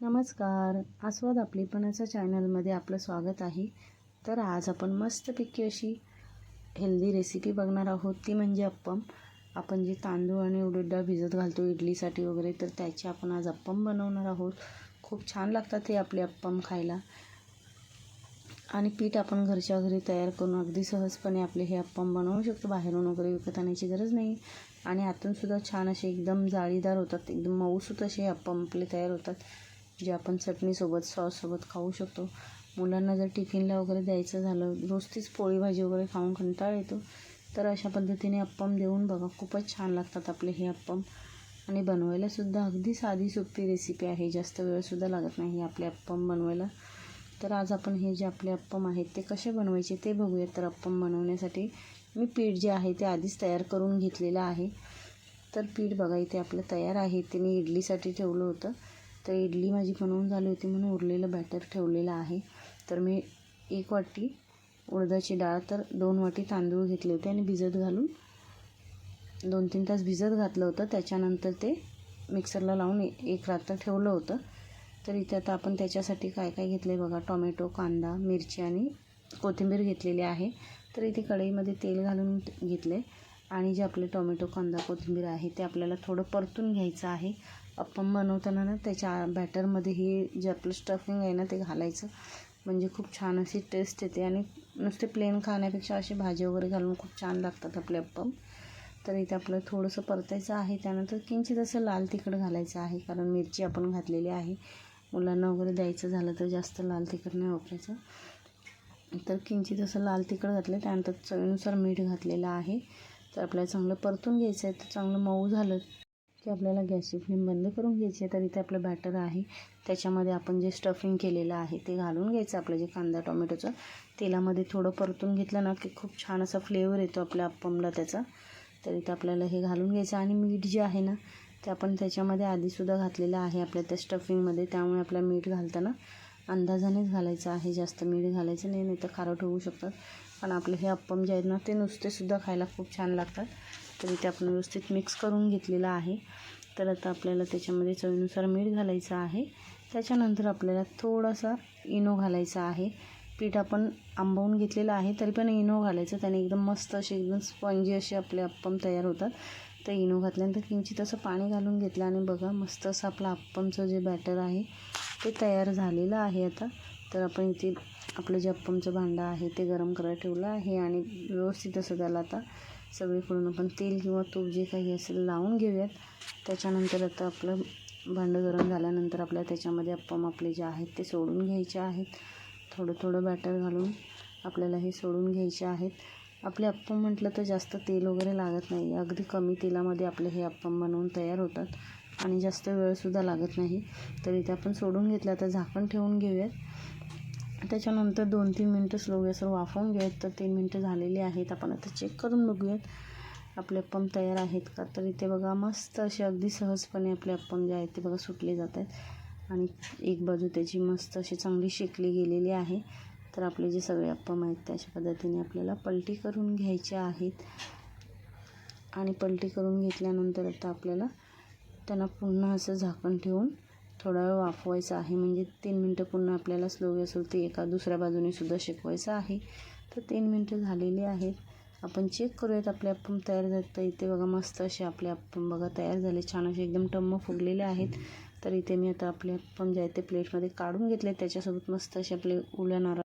नमस्कार. आस्वाद आपलीपणाच्या चॅनलमध्ये आपलं स्वागत आहे. तर आज आपण मस्तपैकी अशी हेल्दी रेसिपी बघणार आहोत. ती म्हणजे अप्पम आपण जे तांदूळ आणि उडीद डाळ भिजत घालतो इडलीसाठी वगैरे तर त्याचे आपण आज अप्पम बनवणार आहोत. खूप छान लागतात हे आपले अप्पम खायला. आणि पीठ आपण घरच्या घरी तयार करून अगदी सहजपणे आपले हे अप्पम बनवू शकतो. बाहेरून वगैरे विकत आणायची गरज नाही. आणि आतूनसुद्धा छान असे एकदम जाळीदार होतात. एकदम मऊसूत असे अप्पम आपले तयार होतात. जे आपण चटणीसोबत सॉससोबत खाऊ शकतो. मुलांना जर टिफिनला वगैरे द्यायचं झालं रोज तीच पोळी भाजी वगैरे खाऊन कंटाळ येतो. तर अशा पद्धतीने अप्पम देऊन बघा खूपच छान लागतात आपले हे अप्पम आणि बनवायलासुद्धा अगदी साधी सोपी रेसिपी आहे. जास्त वेळसुद्धा लागत नाही आपले अप्पम बनवायला. तर आज आपण हे जे आपले अप्पम आहेत ते कसे बनवायचे ते बघूयात. तर अप्पम बनवण्यासाठी मी पीठ जे आहे ते आधीच तयार करून घेतलेलं आहे. तर पीठ बघा इथे आपलं तयार आहे. ते मी इडलीसाठी ठेवलं होतं. तर इडली माझी बनवून झाली होती म्हणून उरलेलं बॅटर ठेवलेलं आहे. तर मी एक वाटी उडदाची डाळ तर दोन वाटी तांदूळ घेतले होते आणि भिजत घालून दोन तीन तास भिजत घातलं होतं. त्याच्यानंतर ते मिक्सरला लावून एक रात्र ठेवलं होतं. तर इथे आता आपण त्याच्यासाठी काय काय घेतलं आहे बघा. टोमॅटो कांदा मिरची आणि कोथिंबीर घेतलेली आहे. तर इथे कढईमध्ये तेल घालून घेतले आणि जे आपले टोमॅटो कांदा कोथिंबीर आहे ते आपल्याला थोडं परतून घ्यायचं आहे. अप्पम बनवताना ना त्याच्या बॅटरमध्ये हे जे आपलं स्टफिंग आहे ना ते घालायचं. म्हणजे खूप छान अशी टेस्ट येते आणि नुसते प्लेन खाण्यापेक्षा अशी भाजी वगैरे घालून खूप छान लागतात आपले अप्पम तर इथे आपलं थोडंसं परतायचं आहे. त्यानंतर किंचित असं लाल तिखट घालायचं आहे कारण मिरची आपण घातलेली आहे. मुलांना वगैरे द्यायचं झालं तर जास्त लाल तिखट नाही वापरायचं. तर किंचित असं लाल तिखट घातलं त्यानंतर चवीनुसार मीठ घातलेलं आहे. तर आपल्याला चांगलं परतून घ्यायचं आहे तर चांगलं मऊ झालं. की आपल्याला गॅसची फ्लेम बंद करून घ्यायची आहे तर इथे आपलं बॅटर आहे. त्याच्यामध्ये आपण जे स्टफिंग केलेलं आहे ते घालून घ्यायचं आपलं जे कांदा टोमॅटोचं. तेलामध्ये थोडं परतून घेतलं ना की खूप छान असा फ्लेवर येतो आपल्या अप्पमला त्याचा. तर इथं आपल्याला हे घालून घ्यायचं आणि मीठ जे आहे ना ते आपण त्याच्यामध्ये आधीसुद्धा घातलेलं आहे आपल्या त्या स्टफिंगमध्ये त्यामुळे आपलं मीठ घालताना अंदाजानेच घालायचं आहे. जास्त मीठ घालायचं नाही नाही तर खारट होऊ शकतात. पण आपले हे अप्पम जे आहेत ना ते नुसतेसुद्धा खायला खूप छान लागतात. तर इथे आपण व्यवस्थित मिक्स करून घेतलेलं आहे. तर आता आपल्याला त्याच्यामध्ये चवीनुसार मीठ घालायचं आहे. त्याच्यानंतर आपल्याला थोडासा इनो घालायचा आहे. पीठ आपण आंबवून घेतलेलं आहे तरी पण इनो घालायचं. त्याने एकदम मस्त असे एकदम स्पंजी असे आपले अप्पम तयार होतात. तर इनो घातल्यानंतर किंचित असं पाणी घालून घेतलं आणि बघा मस्त असं आपलं अप्पमचं जे बॅटर आहे ते तयार झालेलं आहे आता. तर आपण इथे आपलं जे अप्पमचं भांडं आहे ते गरम करायला ठेवलं आहे आणि व्यवस्थित असं त्याला आता सगळीकडून आपण तेल किंवा तूप जे काही असेल लावून घेऊयात. त्याच्यानंतर आता आपलं भांडं गरम झाल्यानंतर आपल्या त्याच्यामध्ये अप्पम आपले जे आहेत ते सोडून घ्यायचे आहेत. थोडं थोडं बॅटर घालून आपल्याला हे सोडून घ्यायचे आहेत. आपले अप्पम म्हटलं तर जास्त तेल वगैरे लागत नाही. अगदी कमी तेलामध्ये आपले हे अप्पम बनवून तयार होतात आणि जास्त वेळसुद्धा लागत नाही. तर इथे आपण सोडून घेतलं. तर झाकण ठेवून घेऊयात. त्याच्यानंतर दोन तीन मिनटं स्लो गॅसवर वाफवून घेऊयात. तर तीन मिनटं झालेली आहेत. आपण आता चेक करून बघूयात. आपले अप्पम तयार आहेत का? तर इथे बघा मस्त असे अगदी सहजपणे आपले अप्पम जे आहेत ते बघा सुटले जात आहेत. आणि एक बाजू त्याची मस्त अशी चांगली शेकली गेलेली आहे. तर आपले जे सगळे अप्पम आहेत त्याच्या पद्धतीने आपल्याला पलटी करून घ्यायचे आहेत. आणि पलटी करून घेतल्यानंतर आता आपल्याला त्यांना पुन्हा असं झाकण ठेवून थोडा वेळ वाफवायचं आहे. म्हणजे तीन मिनटं पुन्हा आपल्याला स्लो असेल ते एका दुसऱ्या बाजूने सुद्धा शेकवायचं आहे. तर तीन मिनटं झालेली आहेत. आपण चेक करूयात आपले अप्पम तयार झाले तर इथे बघा मस्त असे आपले अप्पम बघा तयार झाले. छान असे एकदम टम्म फुगलेले आहेत. तर इथे मी आता आपले अप्पम जे आहे ते प्लेटमध्ये काढून घेतले त्याच्यासोबत मस्त असे आपले उल्या नारळ